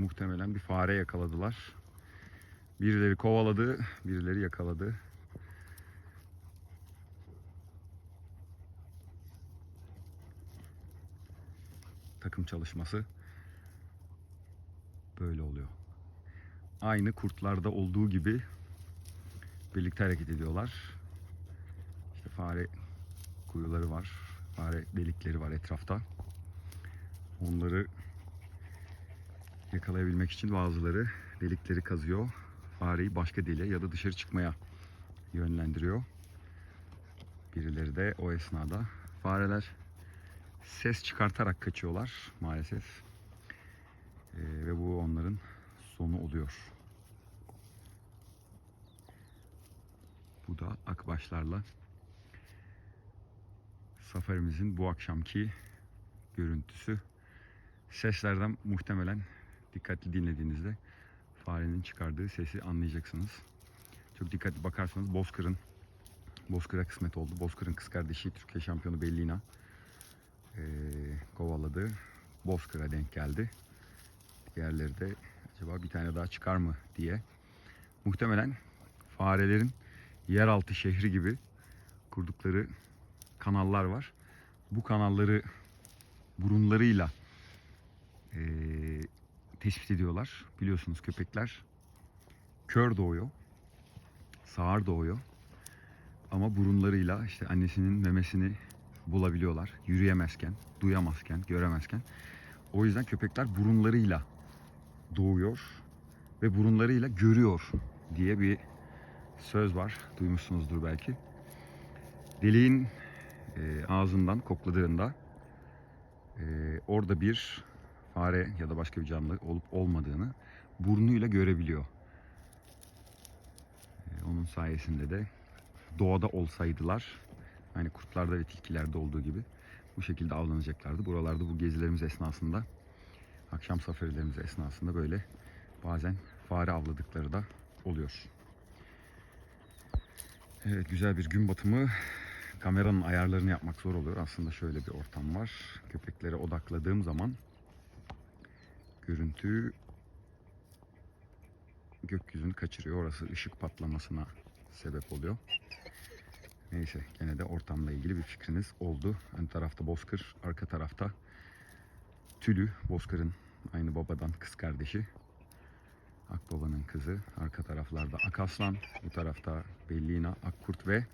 muhtemelen bir fare yakaladılar. Birileri kovaladı, birileri yakaladı. Takım çalışması böyle oluyor. Aynı kurtlarda olduğu gibi birlikte hareket ediyorlar. İşte fare kuyuları var, fare delikleri var etrafta. Onları yakalayabilmek için bazıları delikleri kazıyor. Fareyi başka deliğe ya da dışarı çıkmaya yönlendiriyor. Birileri de o esnada fareler ses çıkartarak kaçıyorlar maalesef. Ee, ve bu onların sonu oluyor. Bu da akbaşlarla safarimizin bu akşamki görüntüsü. Seslerden muhtemelen dikkatli dinlediğinizde farenin çıkardığı sesi anlayacaksınız. Çok dikkatli bakarsanız Bozkır'ın Bozkır'a kısmet oldu. Bozkır'ın kız kardeşi Türkiye şampiyonu Bellina eee kovaladı. Bozkır'a denk geldi. Diğerleri de acaba bir tane daha çıkar mı diye. Muhtemelen farelerin yeraltı şehri gibi kurdukları kanallar var. Bu kanalları burunlarıyla eee, tespit ediyorlar. Biliyorsunuz köpekler kör doğuyor, sağır doğuyor. Ama burunlarıyla işte annesinin memesini bulabiliyorlar. Yürüyemezken, duyamazken, göremezken. O yüzden köpekler burunlarıyla doğuyor ve burunlarıyla görüyor diye bir söz var. Duymuşsunuzdur belki. Deliğin e, ağzından kokladığında e, orada bir fare ya da başka bir canlı olup olmadığını burnuyla görebiliyor. E, onun sayesinde de doğada olsaydılar hani kurtlarda ve tilkilerde olduğu gibi bu şekilde avlanacaklardı. Buralarda bu gezilerimiz esnasında akşam safarilerimiz esnasında böyle bazen fare avladıkları da oluyor. Evet güzel bir gün batımı. Kameranın ayarlarını yapmak zor oluyor. Aslında şöyle bir ortam var. Köpeklere odakladığım zaman görüntü gökyüzünü kaçırıyor. Orası ışık patlamasına sebep oluyor. Neyse gene de ortamla ilgili bir fikriniz oldu. Ön tarafta Bozkır, arka tarafta Tülü, Bozkır'ın aynı babadan kız kardeşi. Akbaba'nın kızı. Arka taraflarda Akaslan, bu tarafta Bellina, Akkurt ve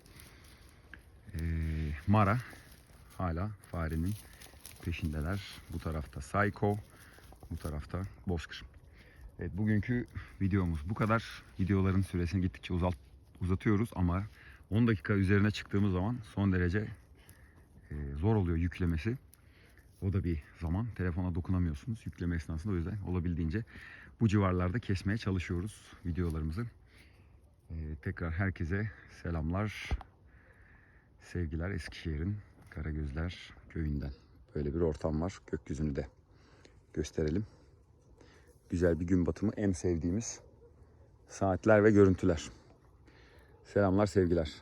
eee, Mara. Hala farenin peşindeler. Bu tarafta Psycho, bu tarafta Bozkır. Evet bugünkü videomuz bu kadar. Videoların süresini gittikçe uzalt, uzatıyoruz ama 10 dakika üzerine çıktığımız zaman son derece e, zor oluyor yüklemesi. O da bir zaman. Telefona dokunamıyorsunuz yükleme esnasında. O yüzden olabildiğince bu civarlarda kesmeye çalışıyoruz videolarımızı. E, tekrar herkese selamlar. Sevgiler Eskişehir'in Karagözler köyünden. Böyle bir ortam var. Gökyüzünü de gösterelim. Güzel bir gün batımı. En sevdiğimiz saatler ve görüntüler. Selamlar, sevgiler.